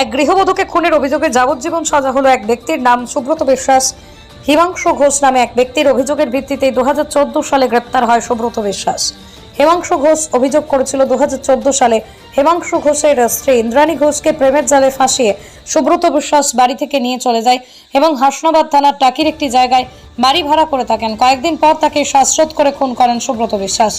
এক গৃহবধূকে খুনের অভিযোগে যাবজ্জীবন সাজা হলো এক ব্যক্তির নাম সুব্রত বিশ্বাস। হিমাংশু ঘোষ নামে এক ব্যক্তির অভিযোগের ভিত্তিতে দু হাজার চোদ্দ সালে গ্রেপ্তার হয় সুব্রত বিশ্বাস। হেমাংশু ঘোষ অভিযোগ করেছিল দু হাজার চৌদ্দ সালে হেমাংশু ঘোষের স্ত্রী ইন্দ্রাণী ঘোষকে প্রেমের জালে ফাঁসিয়ে সুব্রত বিশ্বাস বাড়ি থেকে নিয়ে চলে যায় এবং হাসনাবাদ থানার টাকির একটি জায়গায় বাড়ি ভাড়া করে থাকেন। কয়েকদিন পর তাকে শ্বাসরোধ করে খুন করেন সুব্রত বিশ্বাস।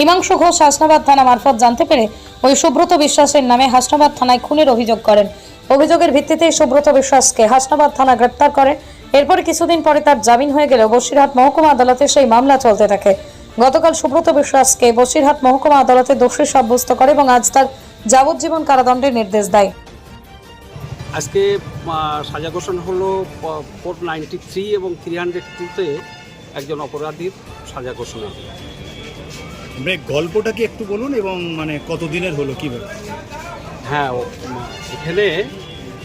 হিমাংশু ঘোষ হাসনাবাদ থানা মারফত জানতে পেরে ওই সুব্রত বিশ্বাসের নামে হাসনাবাদ থানায় খুনের অভিযোগ করেন। অভিযোগের ভিত্তিতে সুব্রত বিশ্বাসকে হাসনাবাদ থানা গ্রেপ্তার করে। এরপরে কিছুদিন পরে তার জামিন হয়ে গেলেও বসিরহাট মহকুমা আদালতে সেই মামলা চলতে থাকে। গতকাল সুব্রত বিশ্বাসকে বসিরহাট মহকুমা আদালতে দোষী সাব্যস্ত করে এবং আজ তার যাবজ্জীবন কারাদণ্ডের নির্দেশ দেয়। আজকে সাজা ঘোষণা হলো ফোর নাইনটি থ্রি এবং থ্রি হান্ড্রেড টুতে একজন অপরাধীর সাজা ঘোষণা। মানে গল্পটা কি একটু বলুন এবং মানে কতদিনের হলো কীভাবে হ্যাঁ এখানে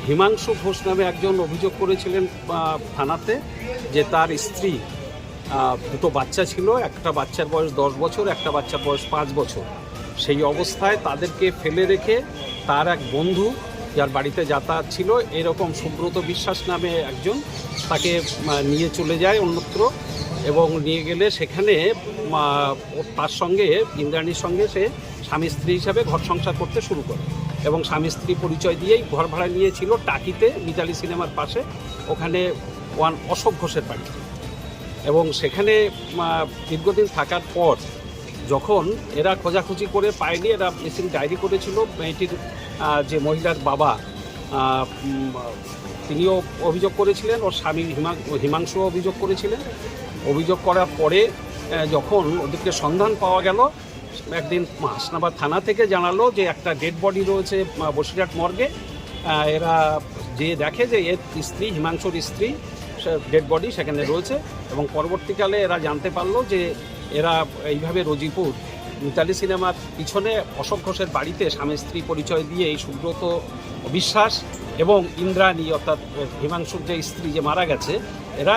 হিমাংশু ঘোষ নামে একজন অভিযোগ করেছিলেন থানাতে যে তার স্ত্রী দুটো বাচ্চা ছিল, একটা বাচ্চার বয়স দশ বছর, একটা বাচ্চার বয়স পাঁচ বছর। সেই অবস্থায় তাদেরকে ফেলে রেখে তার এক বন্ধু যার বাড়িতে যাতায়াত ছিল, এরকম সুব্রত বিশ্বাস নামে একজন তাকে নিয়ে চলে যায় অন্যত্র এবং নিয়ে গেলে সেখানে তার সঙ্গে, ইন্দ্রাণীর সঙ্গে সে স্বামী স্ত্রী হিসাবে ঘর সংসার করতে শুরু করে এবং স্বামী স্ত্রী পরিচয় দিয়েই ঘর ভাড়া নিয়েছিল টাকিতে, মিতালি সিনেমার পাশে, ওখানে ওয়ান অশোক ঘোষের বাড়ি এবং সেখানে দীর্ঘদিন থাকার পর যখন এরা খোঁজাখুঁজি করে পায়নি, এরা মিসিং ডায়েরি করেছিল। মেয়েটির যে মহিলার বাবা তিনিও অভিযোগ করেছিলেন, ওর স্বামী হিমা, হিমাংশু অভিযোগ করেছিলেন। অভিযোগ করার পরে যখন ওদেরকে সন্ধান পাওয়া গেল, একদিন হাসনাবাদ থানা থেকে জানালো যে একটা ডেড বডি রয়েছে বসিরহাট মর্গে। এরা যে দেখে যে এর স্ত্রী, হিমাংশুর স্ত্রী ডেড বডি সেখানে রয়েছে এবং পরবর্তীকালে এরা জানতে পারল যে এরা এইভাবে রোজিপুর, মিতালি সিনেমার পিছনে অশোক ঘোষের বাড়িতে স্বামী স্ত্রী পরিচয় দিয়ে এই সুব্রত বিশ্বাস এবং ইন্দ্রাণী, অর্থাৎ হিমাংশুর যে স্ত্রী যে মারা গেছে, এরা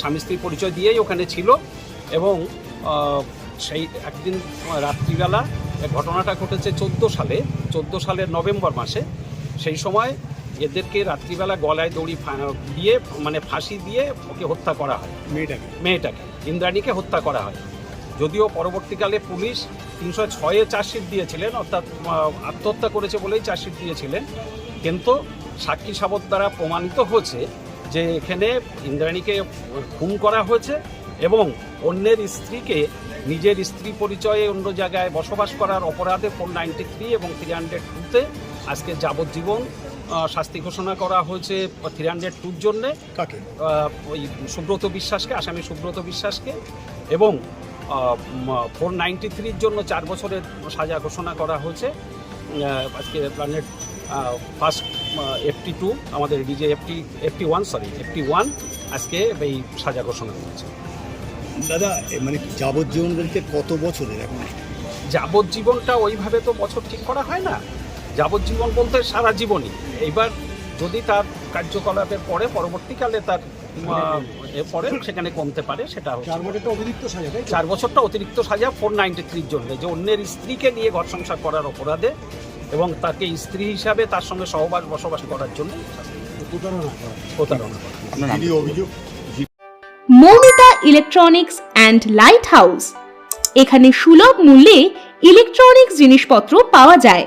স্বামী স্ত্রী পরিচয় দিয়েই ওখানে ছিল এবং সেই একদিন রাত্রিবেলা ঘটনাটা ঘটেছে চোদ্দ সালে, চোদ্দ সালের নভেম্বর মাসে। সেই সময় এদেরকে রাত্রিবেলা গলায় দড়ি ফা- দিয়ে মানে ফাঁসি দিয়ে ওকে হত্যা করা হয়। মেয়েটাকে? মেয়েটাকে। ইন্দ্রাণীকে হত্যা করা হয়। যদিও পরবর্তীকালে পুলিশ তিনশো ছয়ে চার্জশিট দিয়েছিলেন অর্থাৎ আত্মহত্যা করেছে বলেই চার্জশিট দিয়েছিলেন। কিন্তু সাক্ষী সাবত দ্বারা প্রমাণিত হয়েছে যে এখানে ইন্দ্রাণীকে খুন করা হয়েছে এবং অন্যের স্ত্রীকে নিজের স্ত্রী পরিচয়ে অন্য জায়গায় বসবাস করার অপরাধে ফোর নাইনটি থ্রি এবং থ্রি হান্ড্রেড টুতে আজকে যাবজ্জীবন শাস্তি ঘোষণা করা হয়েছে থ্রি হান্ড্রেড টুর জন্যে। কাকে? ওই সুব্রত বিশ্বাসকে আসামি সুব্রত বিশ্বাসকে এবং ফোর নাইনটি থ্রির জন্য চার বছরের সাজা ঘোষণা করা হয়েছে। আজকে প্ল্যানেট ফার্স্ট এফটি টু আমাদের DJ FT FT one sorry FT one আজকে এই সাজা ঘোষণা করেছে। দাদা মানে যাবজ্জীবন বলতে কত বছরের এখন? যাবজ্জীবনটা ওইভাবে তো বছর ঠিক করা হয় না। যাবজ্জীবন বলতে সারা জীবনই। এইবার যদি তার কার্যকলাপের পরে পরবর্তীকালে তার এর পরে সেখানে কমতে পারে সেটা চার বছরটা অতিরিক্ত সাজা চার বছরটা অতিরিক্ত সাজা ফোর নাইনটি থ্রির জন্য। যে অন্যের স্ত্রীকে নিয়ে ঘর সংসার করার অপরাধে এবং তাকে স্ত্রী হিসাবে তার সঙ্গে সহবাস বসবাস করার জন্য প্রতারণা Moumita electronics and light house এখানে সুলভ মূল্যে ইলেকট্রনিক্স জিনিসপত্র পাওয়া যায়।